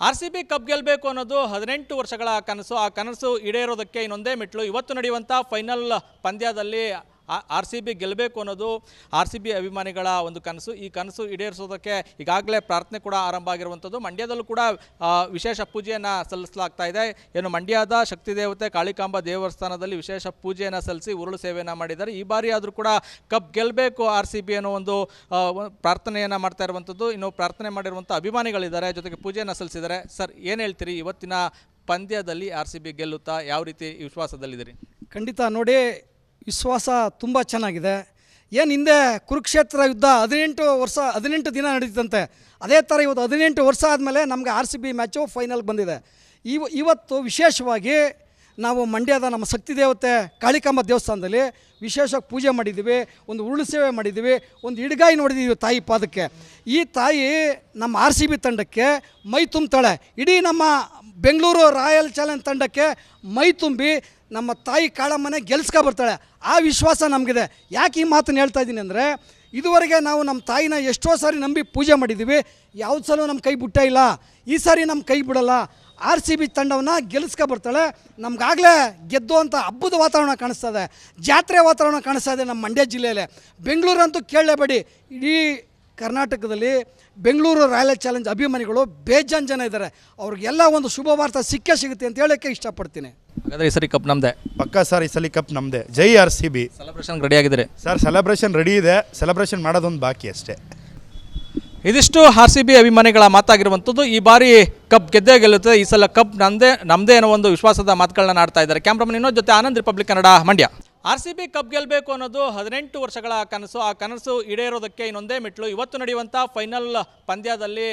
R C B cup ಗೆಲ್ಲಬೇಕು ಅನ್ನೋದು ಹದಿನೆಂಟು ವರ್ಷಗಳ ಕನಸು. ಆ ಕನಸು ಈಡೇರೋದಕ್ಕೆ ಇನ್ನೊಂದೇ ಮೆಟ್ಲು ಇವತ್ತು ನಡೆಯುವಂಥ ಫೈನಲ್ ಪಂದ್ಯದಲ್ಲಿ ಆರ್ ಸಿ ಬಿ ಗೆಲ್ಲಬೇಕು ಅನ್ನೋದು ಆರ್ ಸಿ ಬಿ ಅಭಿಮಾನಿಗಳ ಒಂದು ಕನಸು. ಈ ಕನಸು ಈಡೇರಿಸೋದಕ್ಕೆ ಈಗಾಗಲೇ ಪ್ರಾರ್ಥನೆ ಕೂಡ ಆರಂಭ ಆಗಿರುವಂಥದ್ದು. ಮಂಡ್ಯದಲ್ಲೂ ಕೂಡ ವಿಶೇಷ ಪೂಜೆಯನ್ನು ಸಲ್ಲಿಸಲಾಗ್ತಾ ಇದೆ. ಏನು ಮಂಡ್ಯದ ಶಕ್ತಿ ದೇವತೆ ಕಾಳಿಕಾಂಬ ದೇವಸ್ಥಾನದಲ್ಲಿ ವಿಶೇಷ ಪೂಜೆಯನ್ನು ಸಲ್ಲಿಸಿ ಉರುಳು ಸೇವೆಯನ್ನು ಮಾಡಿದ್ದಾರೆ. ಈ ಬಾರಿ ಆದರೂ ಕೂಡ ಕಪ್ ಗೆಲ್ಲಬೇಕು ಆರ್ ಸಿ ಬಿ ಅನ್ನೋ ಒಂದು ಪ್ರಾರ್ಥನೆಯನ್ನು ಮಾಡ್ತಾ ಇರುವಂಥದ್ದು. ಇನ್ನು ಪ್ರಾರ್ಥನೆ ಮಾಡಿರುವಂಥ ಅಭಿಮಾನಿಗಳಿದ್ದಾರೆ, ಜೊತೆಗೆ ಪೂಜೆಯನ್ನು ಸಲ್ಲಿಸಿದ್ದಾರೆ. ಸರ್, ಏನು ಹೇಳ್ತೀರಿ? ಇವತ್ತಿನ ಪಂದ್ಯದಲ್ಲಿ ಆರ್ ಸಿ ಬಿ ಗೆಲ್ಲುತ್ತಾ? ಯಾವ ರೀತಿ ವಿಶ್ವಾಸದಲ್ಲಿದ್ದೀರಿ? ಖಂಡಿತ. ನೋಡಿ ವಿಶ್ವಾಸ ತುಂಬ ಚೆನ್ನಾಗಿದೆ. ಏನು ಹಿಂದೆ ಕುರುಕ್ಷೇತ್ರ ಯುದ್ಧ ಹದಿನೆಂಟು ವರ್ಷ, ಹದಿನೆಂಟು ದಿನ ನಡೀತಂತೆ ಅದೇ ಥರ ಇವತ್ತು ಹದಿನೆಂಟು ವರ್ಷ ಆದಮೇಲೆ ನಮಗೆ R C B match final ಬಂದಿದೆ. ಇವ, ಇವತ್ತು ವಿಶೇಷವಾಗಿ ನಾವು ಮಂಡ್ಯದ ನಮ್ಮ ಶಕ್ತಿ ದೇವತೆ ಕಾಳಿಕಾಂಬ ದೇವಸ್ಥಾನದಲ್ಲಿ ವಿಶೇಷವಾಗಿ ಪೂಜೆ ಮಾಡಿದ್ದೀವಿ, ಒಂದು ಉರುಳು ಸೇವೆ ಮಾಡಿದ್ದೀವಿ, ಒಂದು ಇಡ್ಗಾಯಿ ನೋಡಿದ್ದೀವಿ ತಾಯಿ ಪಾದಕ್ಕೆ. ಈ ತಾಯಿ ನಮ್ಮ ಆರ್ ಸಿ ಬಿ ತಂಡಕ್ಕೆ ಮೈ ತುಂಬ್ತಾಳೆ. ಇಡೀ ನಮ್ಮ ಬೆಂಗಳೂರು ರಾಯಲ್ ಚಾಲೆಂಜ್ ತಂಡಕ್ಕೆ ಮೈ ತುಂಬಿ ನಮ್ಮ ತಾಯಿ ಕಾಳಮ್ಮನೆ ಬರ್ತಾಳೆ. ಆ ವಿಶ್ವಾಸ ನಮಗಿದೆ. ಯಾಕೆ ಈ ಮಾತನ್ನು ಹೇಳ್ತಾ ಇದ್ದೀನಿ ಅಂದರೆ, ಇದುವರೆಗೆ ನಾವು ನಮ್ಮ ತಾಯಿನ ಎಷ್ಟೋ ಸಾರಿ ನಂಬಿ ಪೂಜೆ ಮಾಡಿದ್ದೀವಿ ಯಾವ್ದು ಸಲ ನಮ್ಮ ಕೈ ಬಿಟ್ಟ ಇಲ್ಲ. ಈ ಸಾರಿ ನಮ್ಮ ಕೈ ಬಿಡಲ್ಲ. ಆರ್ ಸಿ ಬಿ ತಂಡವನ್ನು ಬರ್ತಾಳೆ. ನಮಗಾಗಲೇ ಗೆದ್ದು ಅಂತ ಹಬ್ಬದ ವಾತಾವರಣ ಕಾಣಿಸ್ತಾ ಇದೆ. ಜಾತ್ರೆ ವಾತಾವರಣ ಕಾಣಿಸ್ತಾ ಇದೆ ನಮ್ಮ ಮಂಡ್ಯ ಜಿಲ್ಲೆಯಲ್ಲಿ. ಬೆಂಗಳೂರಂತೂ ಕೇಳಲೇಬೇಡಿ. ಇಡೀ ಕರ್ನಾಟಕದಲ್ಲಿ ಬೆಂಗಳೂರು ರಾಯಲ್ ಚಾಲೆಂಜ್ ಅಭಿಮಾನಿಗಳು ಬೇಜಾನ್ ಜನ ಇದ್ದಾರೆ. ಅವ್ರಿಗೆಲ್ಲ ಒಂದು ಶುಭ ವಾರ್ತೆ ಸಿಕ್ಕೇ ಸಿಗುತ್ತೆ ಅಂತ ಹೇಳೋಕ್ಕೆ ಇಷ್ಟಪಡ್ತೀನಿ. ಹಾಗಾದ್ರೆ ಈ ಸರಿ ಕಪ್ ನಮ್ಮದೇ ಪಕ್ಕ ಸರ್ ಈ ಸಲ ಕಪ್ ನಮ್ಮದೇ ಜೈ R C B. Celebration ready ಆಗಿದ್ರೆ ಸರ್ ಸೆಲೆಬ್ರೇಷನ್ ರೆಡಿ ಇದೆ. ಸೆಲೆಬ್ರೇಷನ್ ಮಾಡೋದೊಂದು ಬಾಕಿ ಅಷ್ಟೇ. ಇದಿಷ್ಟು ಆರ್ ಸಿ ಬಿ ಅಭಿಮಾನಿಗಳ ಮಾತಾಗಿರುವಂಥದ್ದು. ಈ ಬಾರಿ ಕಪ್ ಗೆದ್ದೇ ಗೆಲ್ಲುತ್ತೆ. ಈ ಸಲ ಕಪ್ ನಮ್ಮದೇ ನಮ್ಮದೇ ಅನ್ನೋ ಒಂದು ವಿಶ್ವಾಸದ ಮಾತುಗಳನ್ನ ಆಡ್ತಾ ಇದ್ದಾರೆ. ಕ್ಯಾಮ್ರಾಮನ್ ಇನ್ನೊಂದು ಜೊತೆ Anand Republic Kannada Mandya. R C B cup ಗೆಲ್ಲಬೇಕು ಅನ್ನೋದು ಹದಿನೆಂಟು ವರ್ಷಗಳ ಕನಸು. ಆ ಕನಸು ಈಡೇರೋದಕ್ಕೆ ಇನ್ನೊಂದೇ ಮೆಟ್ಲು ಇವತ್ತು ನಡೆಯುವಂಥ ಫೈನಲ್ ಪಂದ್ಯದಲ್ಲಿ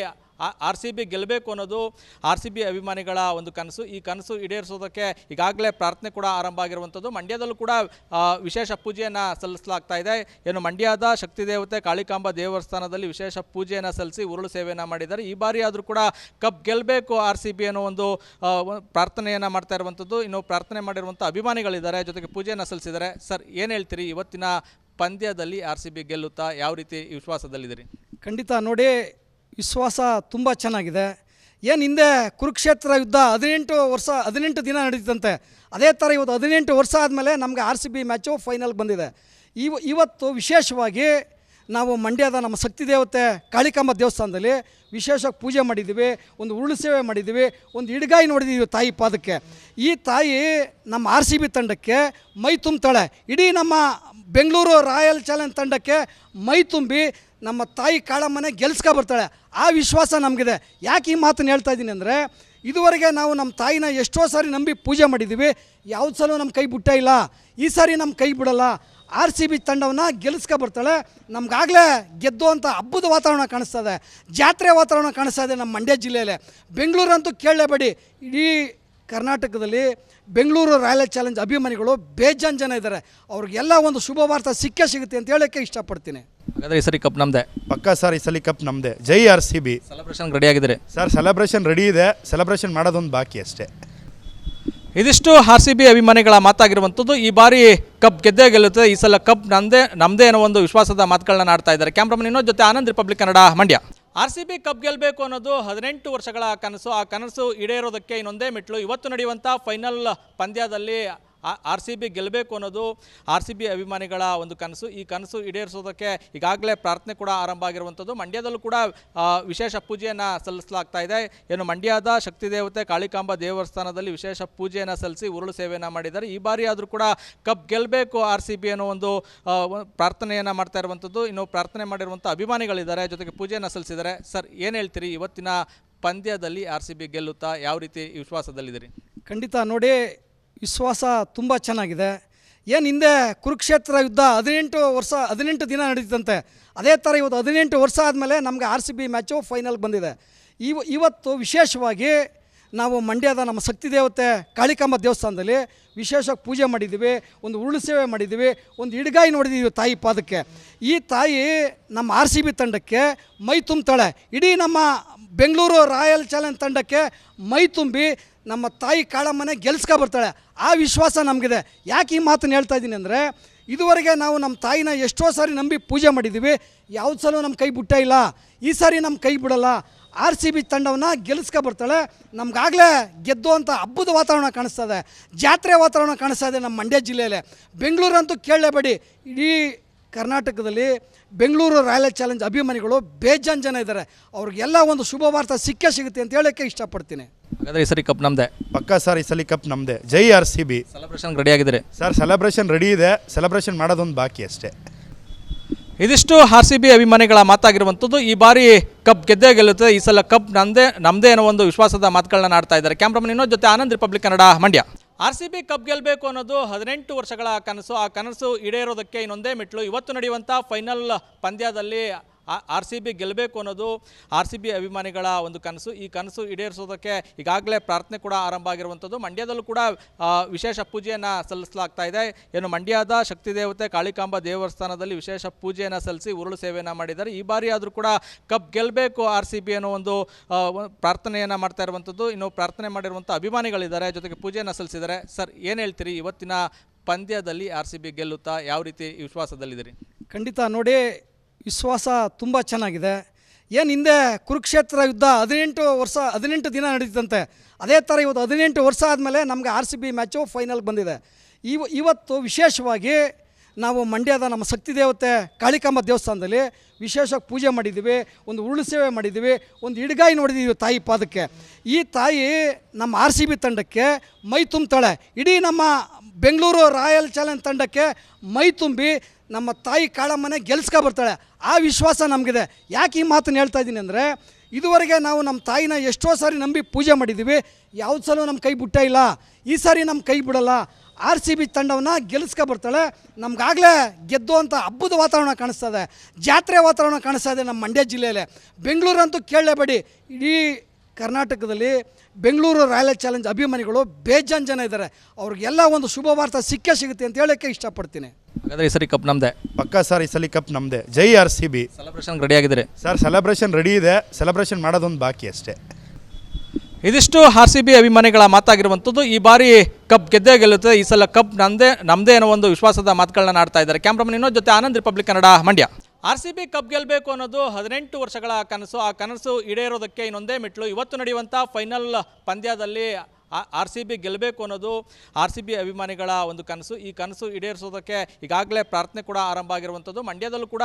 ಆರ್ ಸಿ ಬಿ ಗೆಲ್ಲಬೇಕು ಅನ್ನೋದು ಆರ್ ಸಿ ಬಿ ಅಭಿಮಾನಿಗಳ ಒಂದು ಕನಸು. ಈ ಕನಸು ಈಡೇರಿಸೋದಕ್ಕೆ ಈಗಾಗಲೇ ಪ್ರಾರ್ಥನೆ ಕೂಡ ಆರಂಭ ಆಗಿರುವಂಥದ್ದು. ಮಂಡ್ಯದಲ್ಲೂ ಕೂಡ ವಿಶೇಷ ಪೂಜೆಯನ್ನು ಸಲ್ಲಿಸಲಾಗ್ತಾ ಇದೆ. ಏನು ಮಂಡ್ಯದ ಶಕ್ತಿ ದೇವತೆ ಕಾಳಿಕಾಂಬ ದೇವಸ್ಥಾನದಲ್ಲಿ ವಿಶೇಷ ಪೂಜೆಯನ್ನು ಸಲ್ಲಿಸಿ ಉರುಳು ಸೇವೆಯನ್ನು ಮಾಡಿದ್ದಾರೆ. ಈ ಬಾರಿ ಆದರೂ ಕೂಡ ಕಪ್ ಗೆಲ್ಲಬೇಕು ಆರ್ ಸಿ ಬಿ ಅನ್ನೋ ಒಂದು ಪ್ರಾರ್ಥನೆಯನ್ನು ಮಾಡ್ತಾ ಇರುವಂಥದ್ದು. ಇನ್ನು ಪ್ರಾರ್ಥನೆ ಮಾಡಿರುವಂಥ ಅಭಿಮಾನಿಗಳಿದ್ದಾರೆ, ಜೊತೆಗೆ ಪೂಜೆಯನ್ನು ಸಲ್ಲಿಸಿದ್ದಾರೆ. ಸರ್, ಏನು ಹೇಳ್ತೀರಿ? ಇವತ್ತಿನ ಪಂದ್ಯದಲ್ಲಿ ಆರ್ ಸಿ ಬಿ ಗೆಲ್ಲುತ್ತಾ? ಯಾವ ರೀತಿ ವಿಶ್ವಾಸದಲ್ಲಿದ್ದೀರಿ? ಖಂಡಿತ. ನೋಡಿ ವಿಶ್ವಾಸ ತುಂಬ ಚೆನ್ನಾಗಿದೆ. ಏನು ಹಿಂದೆ ಕುರುಕ್ಷೇತ್ರ ಯುದ್ಧ ಹದಿನೆಂಟು ವರ್ಷ, ಹದಿನೆಂಟು ದಿನ ನಡೀತಂತೆ. ಅದೇ ಥರ ಇವತ್ತು ಹದಿನೆಂಟು ವರ್ಷ ಆದಮೇಲೆ ನಮಗೆ R C B match final ಬಂದಿದೆ. ಇವ, ಇವತ್ತು ವಿಶೇಷವಾಗಿ ನಾವು ಮಂಡ್ಯದ ನಮ್ಮ ಶಕ್ತಿ ದೇವತೆ ಕಾಳಿಕಾಂಬ ದೇವಸ್ಥಾನದಲ್ಲಿ ವಿಶೇಷವಾಗಿ ಪೂಜೆ ಮಾಡಿದ್ದೀವಿ, ಒಂದು ಉರುಳು ಸೇವೆ ಮಾಡಿದ್ದೀವಿ, ಒಂದು ಇಡ್ಗಾಯಿ ನೋಡಿದ್ದೀವಿ ತಾಯಿ ಪಾದಕ್ಕೆ. ಈ ತಾಯಿ ನಮ್ಮ ಆರ್ ಸಿ ಬಿ ತಂಡಕ್ಕೆ ಮೈ ತುಂಬ್ತಾಳೆ. ಇಡೀ ನಮ್ಮ ಬೆಂಗಳೂರು ರಾಯಲ್ ಚಾಲೆಂಜ್ ತಂಡಕ್ಕೆ ಮೈ ತುಂಬಿ ನಮ್ಮ ತಾಯಿ ಕಾಳಮ್ಮನೆ ಗೆಲ್ಸ್ಕೊ ಬರ್ತಾಳೆ. ಆ ವಿಶ್ವಾಸ ನಮಗಿದೆ. ಯಾಕೆ ಈ ಮಾತನ್ನು ಹೇಳ್ತಾ ಇದ್ದೀನಿ ಅಂದರೆ, ಇದುವರೆಗೆ ನಾವು ನಮ್ಮ ತಾಯಿನ ಎಷ್ಟೋ ಸಾರಿ ನಂಬಿ ಪೂಜೆ ಮಾಡಿದ್ದೀವಿ ಯಾವ್ದು ಸಲೂ ನಮ್ಮ ಕೈ ಬಿಟ್ಟ ಇಲ್ಲ. ಈ ಸಾರಿ ನಮ್ಮ ಕೈ ಬಿಡಲ್ಲ. ಆರ್ ಸಿ ಬಿ ತಂಡವನ್ನು ಗೆಲ್ಲಿಸ್ಕೊ ಬರ್ತಾಳೆ. ನಮಗಾಗಲೇ ಗೆದ್ದು ಅಂತ ಹಬ್ಬದ ವಾತಾವರಣ ಕಾಣಿಸ್ತದೆ ಜಾತ್ರೆ ವಾತಾವರಣ ಕಾಣಿಸ್ತಾ ಇದೆ ನಮ್ಮ ಮಂಡ್ಯ ಜಿಲ್ಲೆಯಲ್ಲಿ. ಬೆಂಗಳೂರಂತೂ ಕೇಳಲೇಬೇಡಿ. ಇಡೀ ಕರ್ನಾಟಕದಲ್ಲಿ ಬೆಂಗಳೂರು ರಾಯಲ್ ಚಾಲೆಂಜ್ ಅಭಿಮಾನಿಗಳು ಬೇಜಾನ್ ಜನ ಇದ್ದಾರೆ. ಅವ್ರಿಗೆಲ್ಲ ಒಂದು ಶುಭ ವಾರ್ತೆ ಸಿಕ್ಕೇ ಸಿಗುತ್ತೆ ಅಂತ ಹೇಳೋಕ್ಕೆ ಇಷ್ಟಪಡ್ತೀನಿ. ಹಾಗಾದ್ರೆ ಈ ಸರಿ ಕಪ್ ನಮ್ಮದೇ ಪಕ್ಕ ಸರ್ ಈ ಸಲ ಕಪ್ ನಮ್ಮದೇ ಜೈ R C B. Celebration ready ಆಗಿದ್ದಾರೆ? ಸರ್ ಸೆಲೆಬ್ರೇಷನ್ ರೆಡಿ ಇದೆ. ಸೆಲೆಬ್ರೇಷನ್ ಮಾಡೋದೊಂದು ಬಾಕಿ ಅಷ್ಟೇ. ಇದಿಷ್ಟು ಆರ್ ಸಿ ಬಿ ಅಭಿಮಾನಿಗಳ ಮಾತಾಗಿರುವಂಥದ್ದು. ಈ ಬಾರಿ ಕಪ್ ಗೆದ್ದೇ ಗೆಲ್ಲುತ್ತೆ. ಈ ಸಲ ಕಪ್ ನಮ್ಮದೇ ನಮ್ಮದೇ ಅನ್ನೋ ಒಂದು ವಿಶ್ವಾಸದ ಮಾತುಗಳನ್ನ ಆಡ್ತಾ ಇದ್ದಾರೆ. ಕ್ಯಾಮ್ರಾಮನ್ ಇನ್ನೊಂದು ಜೊತೆ Anand Republic Kannada Mandya. R C B cup ಗೆಲ್ಲಬೇಕು ಅನ್ನೋದು ಹದಿನೆಂಟು ವರ್ಷಗಳ ಕನಸು. ಆ ಕನಸು ಈಡೇರೋದಕ್ಕೆ ಇನ್ನೊಂದೇ ಮೆಟ್ಲು ಇವತ್ತು ನಡೆಯುವಂಥ ಫೈನಲ್ ಪಂದ್ಯದಲ್ಲಿ ಆರ್ ಸಿ ಬಿ ಗೆಲ್ಲಬೇಕು ಅನ್ನೋದು ಆರ್ ಸಿ ಬಿ ಅಭಿಮಾನಿಗಳ ಒಂದು ಕನಸು. ಈ ಕನಸು ಈಡೇರಿಸೋದಕ್ಕೆ ಈಗಾಗಲೇ ಪ್ರಾರ್ಥನೆ ಕೂಡ ಆರಂಭ ಆಗಿರುವಂಥದ್ದು. ಮಂಡ್ಯದಲ್ಲೂ ಕೂಡ ವಿಶೇಷ ಪೂಜೆಯನ್ನು ಸಲ್ಲಿಸಲಾಗ್ತಾ ಇದೆ. ಏನು ಮಂಡ್ಯದ ಶಕ್ತಿ ದೇವತೆ ಕಾಳಿಕಾಂಬ ದೇವಸ್ಥಾನದಲ್ಲಿ ವಿಶೇಷ ಪೂಜೆಯನ್ನು ಸಲ್ಲಿಸಿ ಉರುಳು ಸೇವೆಯನ್ನು ಮಾಡಿದ್ದಾರೆ. ಈ ಬಾರಿ ಆದರೂ ಕೂಡ ಕಪ್ ಗೆಲ್ಲಬೇಕು ಆರ್ ಸಿ ಬಿ ಅನ್ನೋ ಒಂದು ಪ್ರಾರ್ಥನೆಯನ್ನು ಮಾಡ್ತಾ ಇರುವಂಥದ್ದು. ಇನ್ನು ಪ್ರಾರ್ಥನೆ ಮಾಡಿರುವಂಥ ಅಭಿಮಾನಿಗಳಿದ್ದಾರೆ, ಜೊತೆಗೆ ಪೂಜೆಯನ್ನು ಸಲ್ಲಿಸಿದ್ದಾರೆ. ಸರ್, ಏನು ಹೇಳ್ತೀರಿ? ಇವತ್ತಿನ ಪಂದ್ಯದಲ್ಲಿ ಆರ್ ಸಿ ಬಿ ಗೆಲ್ಲುತ್ತಾ? ಯಾವ ರೀತಿ ವಿಶ್ವಾಸದಲ್ಲಿದ್ದೀರಿ? ಖಂಡಿತ. ನೋಡಿ ವಿಶ್ವಾಸ ತುಂಬ ಚೆನ್ನಾಗಿದೆ. ಏನು ಹಿಂದೆ ಕುರುಕ್ಷೇತ್ರ ಯುದ್ಧ ಹದಿನೆಂಟು ವರ್ಷ, ಹದಿನೆಂಟು ದಿನ ನಡೀತಂತೆ ಅದೇ ಥರ ಇವತ್ತು ಹದಿನೆಂಟು ವರ್ಷ ಆದಮೇಲೆ ನಮಗೆ R C B match final ಬಂದಿದೆ. ಇವ, ಇವತ್ತು ವಿಶೇಷವಾಗಿ ನಾವು ಮಂಡ್ಯದ ನಮ್ಮ ಶಕ್ತಿ ದೇವತೆ ಕಾಳಿಕಾಂಬ ದೇವಸ್ಥಾನದಲ್ಲಿ ವಿಶೇಷವಾಗಿ ಪೂಜೆ ಮಾಡಿದ್ದೀವಿ, ಒಂದು ಉರುಳು ಸೇವೆ ಮಾಡಿದ್ದೀವಿ, ಒಂದು ಇಡ್ಗಾಯಿ ನೋಡಿದ್ದೀವಿ ತಾಯಿ ಪಾದಕ್ಕೆ. ಈ ತಾಯಿ ನಮ್ಮ ಆರ್ ಸಿ ಬಿ ತಂಡಕ್ಕೆ ಮೈ ತುಂಬ್ತಾಳೆ. ಇಡೀ ನಮ್ಮ ಬೆಂಗಳೂರು ರಾಯಲ್ ಚಾಲೆಂಜ್ ತಂಡಕ್ಕೆ ಮೈ ತುಂಬಿ ನಮ್ಮ ತಾಯಿ ಕಾಳಮ್ಮನೆ ಗೆಲ್ಸ್ಕೊ ಬರ್ತಾಳೆ. ಆ ವಿಶ್ವಾಸ ನಮಗಿದೆ. ಯಾಕೆ ಈ ಮಾತನ್ನು ಹೇಳ್ತಾ ಇದ್ದೀನಿ ಅಂದರೆ, ಇದುವರೆಗೆ ನಾವು ನಮ್ಮ ತಾಯಿನ ಎಷ್ಟೋ ಸಾರಿ ನಂಬಿ ಪೂಜೆ ಮಾಡಿದ್ದೀವಿ ಯಾವ್ದು ಸಲ ನಮ್ಮ ಕೈ ಬಿಟ್ಟ ಇಲ್ಲ. ಈ ಸಾರಿ ನಮ್ಮ ಕೈ ಬಿಡಲ್ಲ. ಆರ್ ಸಿ ಬಿ ತಂಡವನ್ನು ಗೆಲ್ಸ್ಕೊ ಬರ್ತಾಳೆ. ನಮ್ಗಾಗಲೇ ಗೆದ್ದು ಅಂತ ಹಬ್ಬದ ವಾತಾವರಣ ಕಾಣಿಸ್ತದೆ ಜಾತ್ರೆ ವಾತಾವರಣ ಕಾಣಿಸ್ತಾ ಇದೆ ನಮ್ಮ ಮಂಡ್ಯ ಜಿಲ್ಲೆಯಲ್ಲಿ. ಬೆಂಗಳೂರಂತೂ ಕೇಳಲೇಬೇಡಿ. ಇಡೀ ಕರ್ನಾಟಕದಲ್ಲಿ ಬೆಂಗಳೂರು ರಾಯಲ್ ಚಾಲೆಂಜ್ ಅಭಿಮಾನಿಗಳು ಬೇಜಾನ್ ಜನ ಇದ್ದಾರೆ. ಅವ್ರಿಗೆಲ್ಲ ಒಂದು ಶುಭ ವಾರ್ತೆ ಸಿಕ್ಕೇ ಸಿಗುತ್ತೆ ಅಂತ ಹೇಳೋಕ್ಕೆ ಇಷ್ಟಪಡ್ತೀನಿ. ಹಾಗಾದ್ರೆ ಈ ಸರಿ ಕಪ್ ನಮ್ದೆ? ಪಕ್ಕ ಸರ್ ಈ ಸಲ ಕಪ್ ನಮ್ಮದೇ ಜೈ R C B celebration ready ಆಗಿದ್ರೆ ಸರ್ ಸೆಲೆಬ್ರೇಷನ್ ರೆಡಿ ಇದೆ. ಸೆಲೆಬ್ರೇಷನ್ ಮಾಡೋದೊಂದು ಬಾಕಿ ಅಷ್ಟೇ. ಇದಿಷ್ಟು ಆರ್ ಸಿ ಬಿ ಅಭಿಮಾನಿಗಳ ಮಾತಾಗಿರುವಂಥದ್ದು. ಈ ಬಾರಿ ಕಪ್ ಗೆದ್ದೇ ಗೆಲ್ಲುತ್ತೆ. ಈ ಸಲ ಕಪ್ ನಮ್ಮದೇ ನಮ್ಮದೇ ಅನ್ನೋ ಒಂದು ವಿಶ್ವಾಸದ ಮಾತುಗಳನ್ನ ಆಡ್ತಾ ಇದ್ದಾರೆ. ಕ್ಯಾಮ್ರಾಮನ್ ಇನ್ನೊಂದು ಜೊತೆ Anand Republic Kannada Mandya. R C B cup ಗೆಲ್ಲಬೇಕು ಅನ್ನೋದು ಹದಿನೆಂಟು ವರ್ಷಗಳ ಕನಸು. ಆ ಕನಸು ಈಡೇರೋದಕ್ಕೆ ಇನ್ನೊಂದೇ ಮೆಟ್ಲು ಇವತ್ತು ನಡೆಯುವಂಥ ಫೈನಲ್ ಪಂದ್ಯದಲ್ಲಿ ಆರ್ ಸಿ ಬಿ ಗೆಲ್ಲಬೇಕು ಅನ್ನೋದು ಆರ್ ಸಿ ಬಿ ಅಭಿಮಾನಿಗಳ ಒಂದು ಕನಸು. ಈ ಕನಸು ಈಡೇರಿಸೋದಕ್ಕೆ ಈಗಾಗಲೇ ಪ್ರಾರ್ಥನೆ ಕೂಡ ಆರಂಭ ಆಗಿರುವಂಥದ್ದು. ಮಂಡ್ಯದಲ್ಲೂ ಕೂಡ ವಿಶೇಷ ಪೂಜೆಯನ್ನು ಸಲ್ಲಿಸಲಾಗ್ತಾ ಇದೆ. ಏನು ಮಂಡ್ಯದ ಶಕ್ತಿ ದೇವತೆ ಕಾಳಿಕಾಂಬ ದೇವಸ್ಥಾನದಲ್ಲಿ ವಿಶೇಷ ಪೂಜೆಯನ್ನು ಸಲ್ಲಿಸಿ ಉರುಳು ಸೇವೆಯನ್ನು ಮಾಡಿದ್ದಾರೆ. ಈ ಬಾರಿ ಆದರೂ ಕೂಡ ಕಪ್ ಗೆಲ್ಲಬೇಕು ಆರ್ ಸಿ ಬಿ ಅನ್ನೋ ಒಂದು ಪ್ರಾರ್ಥನೆಯನ್ನು ಮಾಡ್ತಾ ಇರುವಂಥದ್ದು. ಇನ್ನು ಪ್ರಾರ್ಥನೆ ಮಾಡಿರುವಂಥ ಅಭಿಮಾನಿಗಳಿದ್ದಾರೆ, ಜೊತೆಗೆ ಪೂಜೆಯನ್ನು ಸಲ್ಲಿಸಿದ್ದಾರೆ. ಸರ್, ಏನು ಹೇಳ್ತೀರಿ? ಇವತ್ತಿನ ಪಂದ್ಯದಲ್ಲಿ ಆರ್ ಸಿ ಬಿ ಗೆಲ್ಲುತ್ತಾ? ಯಾವ ರೀತಿ ವಿಶ್ವಾಸದಲ್ಲಿದ್ದೀರಿ? ಖಂಡಿತ, ನೋಡಿ ವಿಶ್ವಾಸ ತುಂಬ ಚೆನ್ನಾಗಿದೆ. ಏನು ಹಿಂದೆ ಕುರುಕ್ಷೇತ್ರ ಯುದ್ಧ ಹದಿನೆಂಟು ವರ್ಷ, ಹದಿನೆಂಟು ದಿನ ನಡೀತಂತೆ ಅದೇ ಥರ ಇವತ್ತು ಹದಿನೆಂಟು ವರ್ಷ ಆದಮೇಲೆ ನಮಗೆ ಆರ್ ಸಿ ಬಿ ಮ್ಯಾಚು ಫೈನಲ್ಗೆ ಬಂದಿದೆ. ಇವ, ಇವತ್ತು ವಿಶೇಷವಾಗಿ ನಾವು ಮಂಡ್ಯದ ನಮ್ಮ ಶಕ್ತಿ ದೇವತೆ ಕಾಳಿಕಾಂಬ ದೇವಸ್ಥಾನದಲ್ಲಿ ವಿಶೇಷವಾಗಿ ಪೂಜೆ ಮಾಡಿದ್ದೀವಿ, ಒಂದು ಉರುಳು ಸೇವೆ ಮಾಡಿದ್ದೀವಿ, ಒಂದು ಇಡ್ಗಾಯಿ ನೋಡಿದ್ದೀವಿ ತಾಯಿ ಪಾದಕ್ಕೆ. ಈ ತಾಯಿ ನಮ್ಮ ಆರ್ ಸಿ ಬಿ ತಂಡಕ್ಕೆ ಮೈ ತುಂಬ್ತಾಳೆ. ಇಡೀ ನಮ್ಮ ಬೆಂಗಳೂರು ರಾಯಲ್ ಚಾಲೆಂಜ್ ತಂಡಕ್ಕೆ ಮೈ ತುಂಬಿ ನಮ್ಮ ತಾಯಿ ಕಾಳಮ್ಮನೆ ಗೆಲ್ಸ್ಕೊ ಬರ್ತಾಳೆ. ಆ ವಿಶ್ವಾಸ ನಮಗಿದೆ. ಯಾಕೆ ಈ ಮಾತನ್ನು ಹೇಳ್ತಾ ಇದ್ದೀನಿ ಅಂದರೆ, ಇದುವರೆಗೆ ನಾವು ನಮ್ಮ ತಾಯಿನ ಎಷ್ಟೋ ಸಾರಿ ನಂಬಿ ಪೂಜೆ ಮಾಡಿದ್ದೀವಿ ಯಾವ್ದು ಸಲೂ ನಮ್ಮ ಕೈ ಬಿಟ್ಟ ಇಲ್ಲ. ಈ ಸಾರಿ ನಮ್ಮ ಕೈ ಬಿಡಲ್ಲ. ಆರ್ ಸಿ ಬಿ ತಂಡವನ್ನು ಗೆಲ್ಲಿಸ್ಕೊ ಬರ್ತಾಳೆ. ನಮ್ಗಾಗಲೇ ಗೆದ್ದು ಅಂತ ಹಬ್ಬದ ವಾತಾವರಣ ಕಾಣಿಸ್ತಾ ಇದೆ. ಜಾತ್ರೆ ವಾತಾವರಣ ಕಾಣಿಸ್ತಾ ಇದೆ ನಮ್ಮ ಮಂಡ್ಯ ಜಿಲ್ಲೆಯಲ್ಲಿ. ಬೆಂಗಳೂರಂತೂ ಕೇಳಲೇಬೇಡಿ. ಇಡೀ ಕರ್ನಾಟಕದಲ್ಲಿ ಬೆಂಗಳೂರು ರಾಯಲ್ ಚಾಲೆಂಜ್ ಅಭಿಮಾನಿಗಳು ಬೇಜಾನ್ ಜನ ಇದ್ದಾರೆ. ಅವ್ರಿಗೆಲ್ಲ ಒಂದು ಶುಭ ವಾರ್ತೆ ಸಿಕ್ಕೇ ಸಿಗುತ್ತೆ ಅಂತ ಹೇಳೋಕ್ಕೆ ಇಷ್ಟಪಡ್ತೀನಿ. ಹಾಗಾದ್ರೆ ಈ ಸರಿ ಕಪ್ ನಮ್ಮದೇ ಪಕ್ಕ ಸರ್ ಈ ಸಲ ಕಪ್ ನಮ್ಮದೇ ಜೈ R C B. Celebration ready ಆಗಿದ್ದೀರಿ? ಸರ್ ಸೆಲೆಬ್ರೇಷನ್ ರೆಡಿ ಇದೆ. ಸೆಲೆಬ್ರೇಷನ್ ಮಾಡೋದೊಂದು ಬಾಕಿ ಅಷ್ಟೇ. ಇದಿಷ್ಟು ಆರ್ ಸಿ ಬಿ ಅಭಿಮಾನಿಗಳ ಮಾತಾಗಿರುವಂಥದ್ದು. ಈ ಬಾರಿ ಕಪ್ ಗೆದ್ದೇ ಗೆಲ್ಲುತ್ತೆ. ಈ ಸಲ ಕಪ್ ನಮ್ಮದೇ ನಮ್ಮದೇ ಅನ್ನೋ ಒಂದು ವಿಶ್ವಾಸದ ಮಾತುಗಳನ್ನ ಆಡ್ತಾ ಇದ್ದಾರೆ. ಕ್ಯಾಮ್ರಾಮನ್ ಇನ್ನೊಂದು ಜೊತೆ Anand Republic Kannada Mandya. R C B cup ಗೆಲ್ಲಬೇಕು ಅನ್ನೋದು ಹದಿನೆಂಟು ವರ್ಷಗಳ ಕನಸು. ಆ ಕನಸು ಈಡೇರೋದಕ್ಕೆ ಇನ್ನೊಂದೇ ಮೆಟ್ಲು ಇವತ್ತು ನಡೆಯುವಂಥ ಫೈನಲ್ ಪಂದ್ಯದಲ್ಲಿ ಆರ್ ಸಿ ಬಿ ಗೆಲ್ಲಬೇಕು ಅನ್ನೋದು ಆರ್ ಸಿ ಬಿ ಅಭಿಮಾನಿಗಳ ಒಂದು ಕನಸು. ಈ ಕನಸು ಈಡೇರಿಸೋದಕ್ಕೆ ಈಗಾಗಲೇ ಪ್ರಾರ್ಥನೆ ಕೂಡ ಆರಂಭ ಆಗಿರುವಂಥದ್ದು. ಮಂಡ್ಯದಲ್ಲೂ ಕೂಡ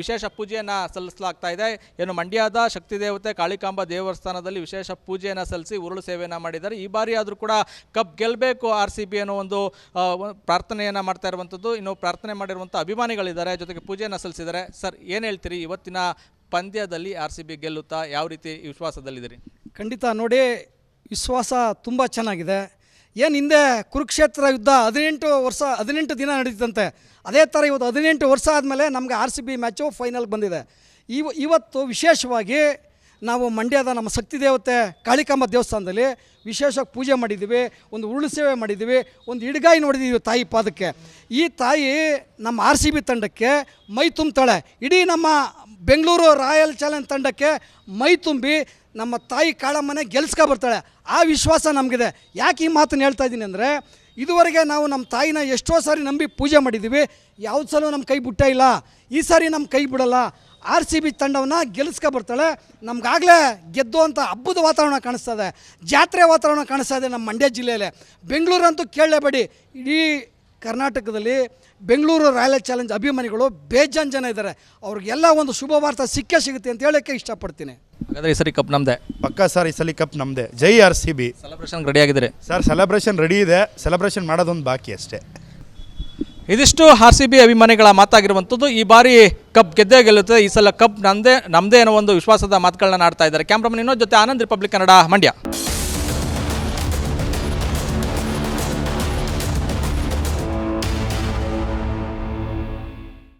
ವಿಶೇಷ ಪೂಜೆಯನ್ನು ಸಲ್ಲಿಸಲಾಗ್ತಾ ಇದೆ. ಏನು ಮಂಡ್ಯದ ಶಕ್ತಿ ದೇವತೆ ಕಾಳಿಕಾಂಬ ದೇವಸ್ಥಾನದಲ್ಲಿ ವಿಶೇಷ ಪೂಜೆಯನ್ನು ಸಲ್ಲಿಸಿ ಉರುಳು ಸೇವೆಯನ್ನು ಮಾಡಿದ್ದಾರೆ. ಈ ಬಾರಿ ಆದರೂ ಕೂಡ ಕಪ್ ಗೆಲ್ಲಬೇಕು ಆರ್ ಸಿ ಬಿ ಅನ್ನೋ ಒಂದು ಪ್ರಾರ್ಥನೆಯನ್ನು ಮಾಡ್ತಾ ಇರುವಂಥದ್ದು. ಇನ್ನು ಪ್ರಾರ್ಥನೆ ಮಾಡಿರುವಂಥ ಅಭಿಮಾನಿಗಳಿದ್ದಾರೆ, ಜೊತೆಗೆ ಪೂಜೆಯನ್ನು ಸಲ್ಲಿಸಿದ್ದಾರೆ. ಸರ್, ಏನು ಹೇಳ್ತೀರಿ? ಇವತ್ತಿನ ಪಂದ್ಯದಲ್ಲಿ ಆರ್ ಸಿ ಬಿ ಗೆಲ್ಲುತ್ತಾ? ಯಾವ ರೀತಿ ವಿಶ್ವಾಸದಲ್ಲಿದ್ದೀರಿ? ಖಂಡಿತ, ನೋಡಿ ವಿಶ್ವಾಸ ತುಂಬ ಚೆನ್ನಾಗಿದೆ. ಏನು ಹಿಂದೆ ಕುರುಕ್ಷೇತ್ರ ಯುದ್ಧ ಹದಿನೆಂಟು ವರ್ಷ, ಹದಿನೆಂಟು ದಿನ ನಡೀತಂತೆ ಅದೇ ಥರ ಇವತ್ತು ಹದಿನೆಂಟು ವರ್ಷ ಆದಮೇಲೆ ನಮಗೆ ಆರ್ ಸಿ ಬಿ ಮ್ಯಾಚು ಫೈನಲ್ಗೆ ಬಂದಿದೆ. ಇವ, ಇವತ್ತು ವಿಶೇಷವಾಗಿ ನಾವು ಮಂಡ್ಯದ ನಮ್ಮ ಶಕ್ತಿ ದೇವತೆ ಕಾಳಿಕಾಂಬ ದೇವಸ್ಥಾನದಲ್ಲಿ ವಿಶೇಷವಾಗಿ ಪೂಜೆ ಮಾಡಿದ್ದೀವಿ, ಒಂದು ಉರುಳು ಸೇವೆ ಮಾಡಿದ್ದೀವಿ, ಒಂದು ಇಡ್ಗಾಯಿ ನೋಡಿದ್ದೀವಿ ತಾಯಿ ಪಾದಕ್ಕೆ. ಈ ತಾಯಿ ನಮ್ಮ ಆರ್ ಸಿ ಬಿ ತಂಡಕ್ಕೆ ಮೈ ತುಂಬ್ತಾಳೆ. ಇಡೀ ನಮ್ಮ ಬೆಂಗಳೂರು ರಾಯಲ್ ಚಾಲೆಂಜ್ ತಂಡಕ್ಕೆ ಮೈ ತುಂಬಿ ನಮ್ಮ ತಾಯಿ ಕಾಳಮ್ಮನೆ ಬರ್ತಾಳೆ. ಆ ವಿಶ್ವಾಸ ನಮಗಿದೆ. ಯಾಕೆ ಈ ಮಾತನ್ನು ಹೇಳ್ತಾ ಇದ್ದೀನಿ ಅಂದರೆ, ಇದುವರೆಗೆ ನಾವು ನಮ್ಮ ತಾಯಿನ ಎಷ್ಟೋ ಸಾರಿ ನಂಬಿ ಪೂಜೆ ಮಾಡಿದ್ದೀವಿ ಯಾವ್ದು ಸಲೂ ನಮ್ಮ ಕೈ ಬಿಟ್ಟ ಇಲ್ಲ. ಈ ಸಾರಿ ನಮ್ಮ ಕೈ ಬಿಡಲ್ಲ. ಆರ್ ಸಿ ಬಿ ತಂಡವನ್ನು ಬರ್ತಾಳೆ. ನಮಗಾಗಲೇ ಗೆದ್ದು ಅಂತ ಹಬ್ಬದ ವಾತಾವರಣ ಕಾಣಿಸ್ತದೆ ಜಾತ್ರೆ ವಾತಾವರಣ ಕಾಣಿಸ್ತಾ ಇದೆ ನಮ್ಮ ಮಂಡ್ಯ ಜಿಲ್ಲೆಯಲ್ಲಿ. ಬೆಂಗಳೂರಂತೂ ಕೇಳಲೇಬೇಡಿ. ಇಡೀ ಕರ್ನಾಟಕದಲ್ಲಿ ಬೆಂಗಳೂರು ರಾಯಲ್ ಚಾಲೆಂಜ್ ಅಭಿಮಾನಿಗಳು ಬೇಜಾನ್ ಜನ ಇದ್ದಾರೆ. ಅವ್ರಿಗೆಲ್ಲ ಒಂದು ಶುಭ ವಾರ್ತೆ ಸಿಕ್ಕೇ ಸಿಗುತ್ತೆ ಅಂತ ಹೇಳೋಕ್ಕೆ ಇಷ್ಟಪಡ್ತೀನಿ. ಹಾಗಾದ್ರೆ ಈ ಸರಿ ಕಪ್ ನಮ್ಮದೇ ಪಕ್ಕ ಸರ್ ಈ ಸಲ ಕಪ್ ನಮ್ಮದೇ ಜೈ R C B. Celebration ready ಆಗಿದ್ದಾರೆ? ಸರ್ ಸೆಲೆಬ್ರೇಷನ್ ರೆಡಿ ಇದೆ. ಸೆಲೆಬ್ರೇಷನ್ ಮಾಡೋದೊಂದು ಬಾಕಿ ಅಷ್ಟೇ. ಇದಿಷ್ಟು ಆರ್ ಸಿ ಬಿ ಅಭಿಮಾನಿಗಳ ಮಾತಾಗಿರುವಂಥದ್ದು. ಈ ಬಾರಿ ಕಪ್ ಗೆದ್ದೇ ಗೆಲ್ಲುತ್ತೆ. ಈ ಸಲ ಕಪ್ ನಮ್ಮದೇ ನಮ್ಮದೇ ಅನ್ನೋ ಒಂದು ವಿಶ್ವಾಸದ ಮಾತುಗಳನ್ನ ಆಡ್ತಾ ಇದ್ದಾರೆ. ಕ್ಯಾಮ್ರಾಮನ್ ಇನ್ನೊಂದು ಜೊತೆ ಆನಂದ್ ರಿಪಬ್ಲಿಕ್ ಕನ್ನಡ ಮಂಡ್ಯ.